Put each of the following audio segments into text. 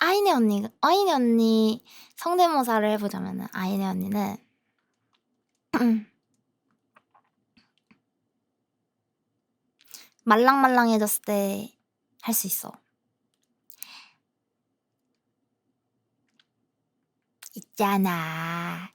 아이네 언니, 아이네 언니 성대모사를 해보자면은 아이네 언니는 말랑말랑해졌을 때 할 수 있어. 있잖아.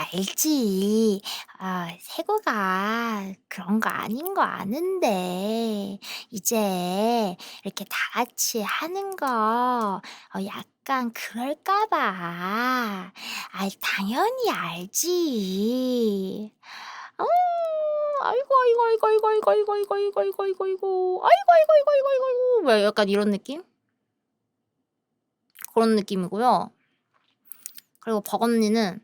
아, 아, 알지. 아, 세구가 그런 거 아닌 거 아는데, 이제 이렇게 다 같이 하는 거, 어, 약간 그럴까봐. 아, 당연히 알지. 어, 아이고, 아이고, 아이고, 아이고, 아이고, 아이고, 아이고, 아이고, 아이고, 아이고, 아이고, 아이고, 아이고, 아이고, 아이고, 아이고, 아이고, 뭐 약간 이런 느낌? 그런 느낌이고요. 그리고 버건니는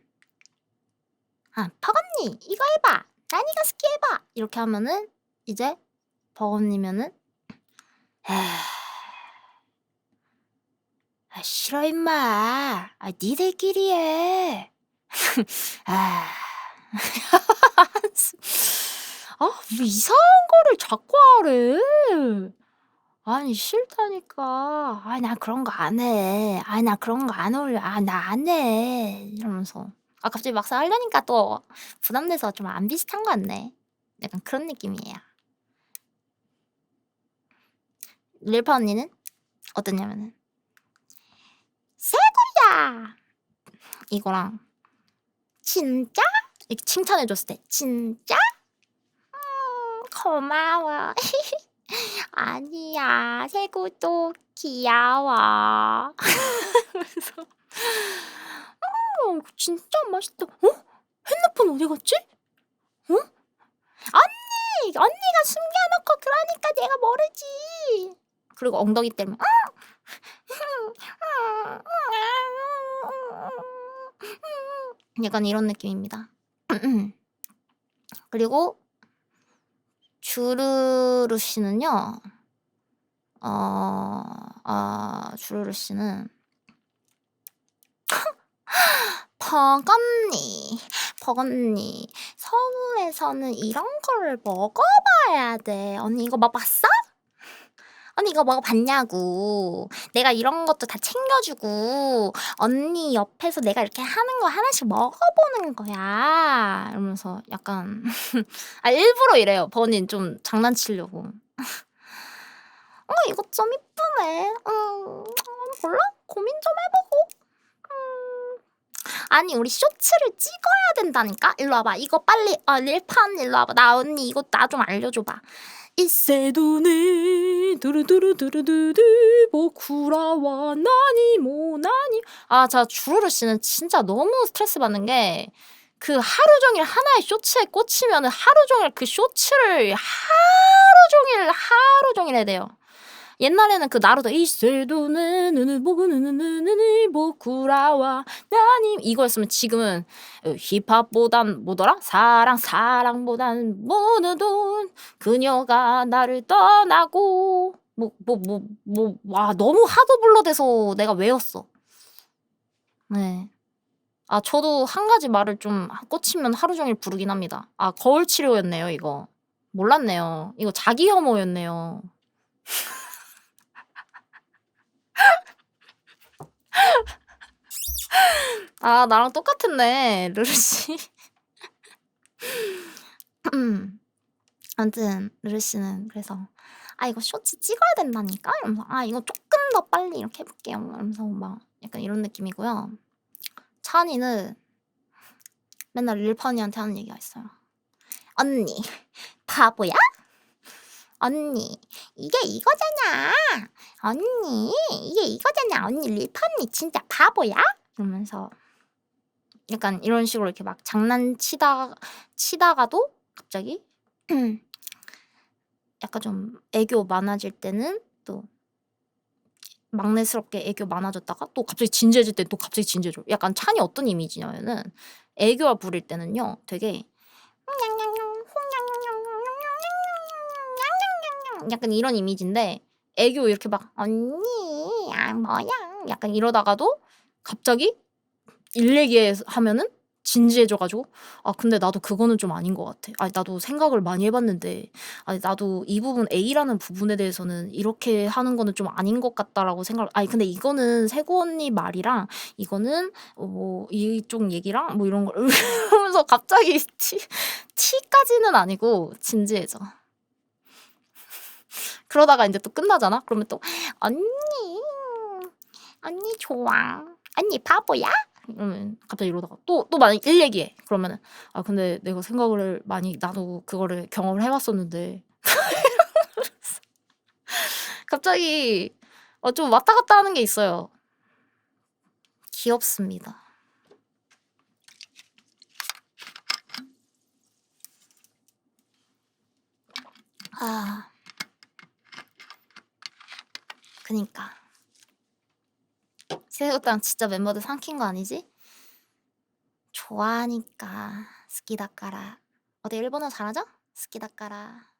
아, 버건니 이거 해봐. 난이가 스키 해봐. 이렇게 하면은 이제 버건니면은 아, 싫어 임마. 아, 니들끼리 해. 아, 아, 왜 이상한 거를 자꾸 하래? 아니 싫다니까. 아니 나 그런 거 안 해. 아니 나 그런 거 안 어울려. 아 나 안 해. 이러면서. 아 갑자기 막상 하려니까 또 부담돼서 좀 안 비슷한 거 같네. 약간 그런 느낌이에요. 릴파 언니는 어떠냐면은 새구야 이거랑 진짜 이렇게 칭찬해줬을 때 진짜 음, 고마워. 아니야, 새구도 귀여워. 어, 이거 진짜 맛있다. 어? 핸드폰 어디 갔지? 어? 언니, 언니가 숨겨놓고 그러니까 내가 모르지. 그리고 엉덩이 때문에. 약간 이런 느낌입니다. 그리고 주르르 씨는요. 어, 아, 주르르 씨는 버건니, 버건니. 서울에서는 이런 거를 먹어봐야 돼. 언니 이거 먹어봤어? 언니 이거 먹어봤냐고. 내가 이런 것도 다 챙겨주고 언니 옆에서 내가 이렇게 하는 거 하나씩 먹어보는 거야. 이러면서 약간 아 일부러 이래요. 버nin 좀 장난치려고. 어 이거 좀 이쁘네. 음, 몰라? 고민 좀. 음. 아니 우리 쇼츠를 찍어야 된다니까? 일로 와봐. 이거 빨리 어 릴판 일로 와봐. 나 언니 이거 나 좀 알려줘봐. 이세도네 두루두루두루두루 보쿠라와 나니 모 나니. 아 자 주루루 씨는 진짜 너무 스트레스 받는 게 그 하루 종일 하나의 쇼츠에 꽂히면은 하루 종일 그 쇼츠를 하루 종일 하루 종일 해야 돼요. 옛날에는 그 나루도 이세도네 눈을 보고 눈을 보쿠라와 나님 이거였으면 지금은 힙합보단 뭐더라 사랑 사랑보단 모든 그녀가 나를 떠나고 뭐 뭐 뭐 뭐 와 너무 하도 불러대서 내가 외웠어. 네. 아 저도 한 가지 말을 좀 꽂히면 하루 종일 부르긴 합니다. 아 거울 치료였네요 이거. 몰랐네요. 이거 자기 혐오였네요. 아, 나랑 똑같았네, 르르씨. 아무튼, 르르씨는 그래서, 아, 이거 쇼츠 찍어야 된다니까? 이러면서, 아, 이거 조금 더 빨리 이렇게 해볼게요. 이러면서 막 약간 이런 느낌이고요. 찬이는 맨날 릴펀이한테 하는 얘기가 있어요. 언니, 바보야? 언니, 이게 이거잖아. 언니, 이게 이거잖아. 언니 릴펀니 진짜 바보야? 이러면서 약간 이런 식으로 이렇게 막 장난치다 치다가도 갑자기 약간 좀 애교 많아질 때는 또 막내스럽게 애교 많아졌다가 또 갑자기 진지해질 때 또 갑자기 진지해져. 약간 찬이 어떤 이미지냐면은 애교가 부릴 때는요, 되게 약간 이런 이미지인데 애교 이렇게 막 언니 아 뭐야 약간 이러다가도 갑자기 일 얘기하면은 진지해져 가지고 아 근데 나도 그거는 좀 아닌 것 같아. 아니 나도 생각을 많이 해 봤는데 아니 나도 이 부분 A라는 부분에 대해서는 이렇게 하는 거는 좀 아닌 것 같다라고 생각을 아니 근데 이거는 세고 언니 말이랑 이거는 어 뭐 이쪽 얘기랑 뭐 이런 걸 이러면서 갑자기 티 티까지는 아니고 진지해져. 그러다가 인제 또 끝나잖아? 그러면 또 "언니, 언니 좋아. 언니 바보야?" 이러면 갑자기 이러다가 또 또 만약에 일 얘기해. 그러면은 "아 근데 내가 생각을 많이 나도 그거를 경험을 해 봤었는데" 이러면서 갑자기 어 좀 왔다 갔다 하는 게 있어요. 귀엽습니다. 아. 그니까. 새우깡 진짜 멤버들 삼킨 거 아니지? 좋아하니까 스키다까라. 어때 일본어 잘하죠? 스키다까라.